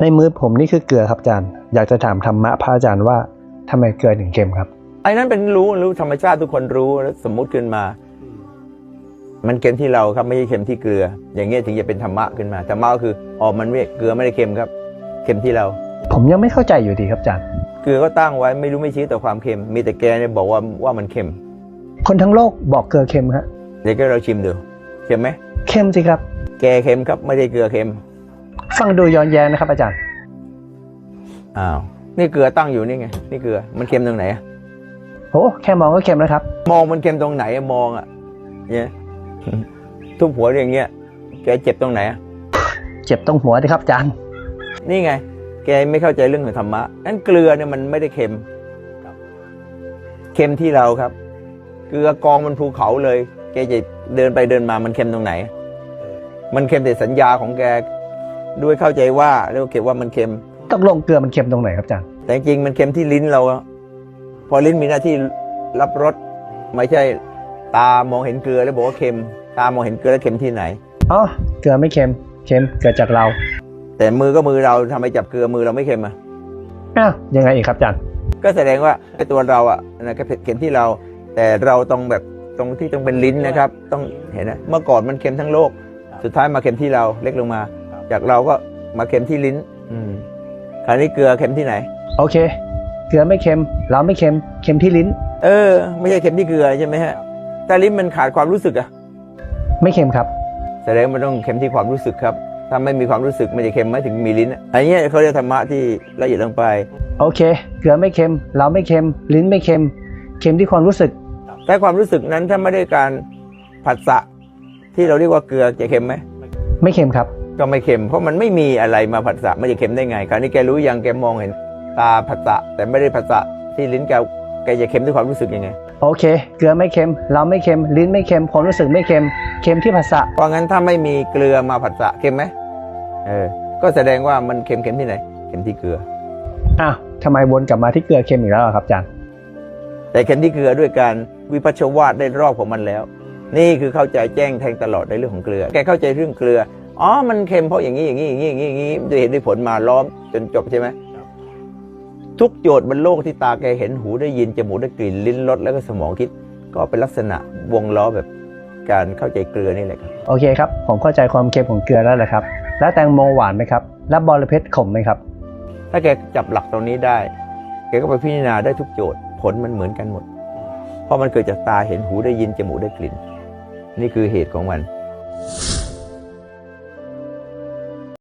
ในมือผมนี่คือเกลือครับอาจารย์อยากจะถามธรรมะพระอาจารย์ว่าทำไมเกลือถึงเค็มครับไอ้นั้นเป็นรู้รู้ธรรมชาติทุกคนรู้แล้วสมมุติขึ้นมา มันเค็มที่เราครับไม่ใช่เค็มที่เกลือ อย่างเงี้ยถึงจะเป็นธรรมะขึ้นมาธรรมะก็คืออ๋อมันไม่เกลือไม่ได้เค็มครับ เค็มที่เรา ผมยังไม่เข้าใจอยู่ดีครับอาจารย์เกลือก็ตั้งไว้ไม่รู้ไม่ชี้ต่อความเค็ม มีแต่แกเนี่ยบอกว่าว่ามันเค็ม คนทั้งโลกบอกเกลือเค็มฮะเดี๋ยวก็เราชิมดูเค็มไหมเค็มสิครับ แกเค็มครับไม่ได้เกลือเค็ม ฟังดูย้อนแย้งนะครับ อาจารย์ อ้าว นี่เกลือตั้งอยู่นี่ไง นี่เกลือ มันเค็มตรงไหนอะโอ้แค่มองก็เค็มแล้วครับ มองมันเค็มตรงไหนอะมองอะเนี่ยทุบหัวอย่างเงี้ย แกเจ็บตรงไหนอะเจ็บตรงหัวดิครับอาจารย์ นี่ไง แกไม่เข้าใจเรื่องของธรรมะนั่นเกลือเนี่ยมันไม่ได้เค็ม เค็มที่เราครับ เกลือกองมันภูเขาเลย แกจะเดินไปเดินมามันเค็มตรงไหน มันเค็มแต่สัญญาของแก ด้วยเข้าใจว่าแล้วก็เก็บว่ามันเค็มตกลงเกลือมันเค็มตรงไหนครับอาจารย์แต่จริงๆมันเค็มที่ลิ้นเราอะพอลิ้นมีหน้าที่รับรสไม่ใช่ตามองเห็นเกลือแล้วบอกว่าเค็ม ตามองเห็นเกลือแล้วเค็มที่ไหนอ๋อเกลือไม่เค็มเค็มเกิดจากเรา แต่มือก็มือเราทำไมจับเกลือมือเราไม่เค็มอะอ้าวยังไงอีกครับอาจารย์ก็แสดงว่าไอ้ตัวเราอะนะก็เค็มที่เรา แต่เราต้องแบบตรงที่ต้องเป็นลิ้นนะครับ ต้องเห็นนะเมื่อก่อนมันเค็มทั้งโลก สุดท้ายมาเค็มที่เราเล็กลงมา จากเราก็มาเค็มที่ลิ้นอืมคราวนี้เกลือเค็มที่ไหน โอเค เกลือไม่เค็ม เราไม่เค็ม เค็มที่ลิ้น เออ ไม่ใช่เค็มที่เกลือใช่ไหมฮะถ้าลิ้นมันขาดความรู้สึกอะไม่เค็มครับ แสดงว่ามันต้องเค็มที่ความรู้สึกครับ ถ้าไม่มีความรู้สึกไม่จะเค็มไม่ถึงมีลิ้นอะอันเนี้ยเขาเรียกธรรมะที่ละเอียดลงไป โอเค เกลือไม่เค็ม เราไม่เค็ม ลิ้นไม่เค็ม เค็มที่ความรู้สึก แต่ความรู้สึกนั้นถ้าไม่ได้การผัสสะที่เราเรียกว่าเกลือจะเค็มไหม ไม่เค็มครับ ก็ไม่เค็ม เพราะมันไม่มีอะไรมาผัสสะมันจะเค็มได้ไง คราวนี้แกรู้ยังแกมองเห็นตาผัสสะแต่ไม่ได้ผัสสะที่ลิ้นแกแกจะเค็มด้วยความรู้สึกยังไง โอเค เกลือไม่เค็ม เราไม่เค็ม ลิ้นไม่เค็มความรู้สึกไม่เค็ม เค็มที่ภาษะเพราะงั้นถ้าไม่มีเกลือมาผัสสะเค็มไหมเออ ก็แสดงว่ามันเค็มเค็มที่ไหน เค็มที่เกลืออ้าวทำไมวนกลับมาที่เกลือเค็มอีกแล้วอะครับอาจารย์แต่เค็มที่เกลือด้วยการวิพัชวาดได้รอบของมันแล้ว นี่คือเข้าใจแจ้งแทงตลอดในเรื่องของเกลือ แกเข้าใจเรื่องเกลือ อ๋อ มันเค็มเพราะอย่างนี้อย่างนี้อย่างนี้อย่างนี้อย่างนี้จะเห็นด้วยผลมาล้อมจนจบใช่ไหมทุกโจทย์บนโลกที่ตาแกเห็นหูได้ยินจมูกได้กลิ่นลิ้นรสแล้วก็สมองคิด ก็เป็นลักษณะวงล้อแบบการเข้าใจเกลือนี่แหละครับโอเคครับ ผมเข้าใจความเค็มของเกลือแล้วแหละครับ แล้วแตงโมหวานไหมครับ แล้วบอระเพ็ดขมไหมครับ ถ้าแกจับหลักตรงนี้ได้ แกก็ไปพิจารณาได้ทุกโจทย์ผลมันเหมือนกันหมด เพราะมันเกิดจากตาเห็นหูได้ยินจมูกได้กลิ่น นี่คือเหตุของมันโ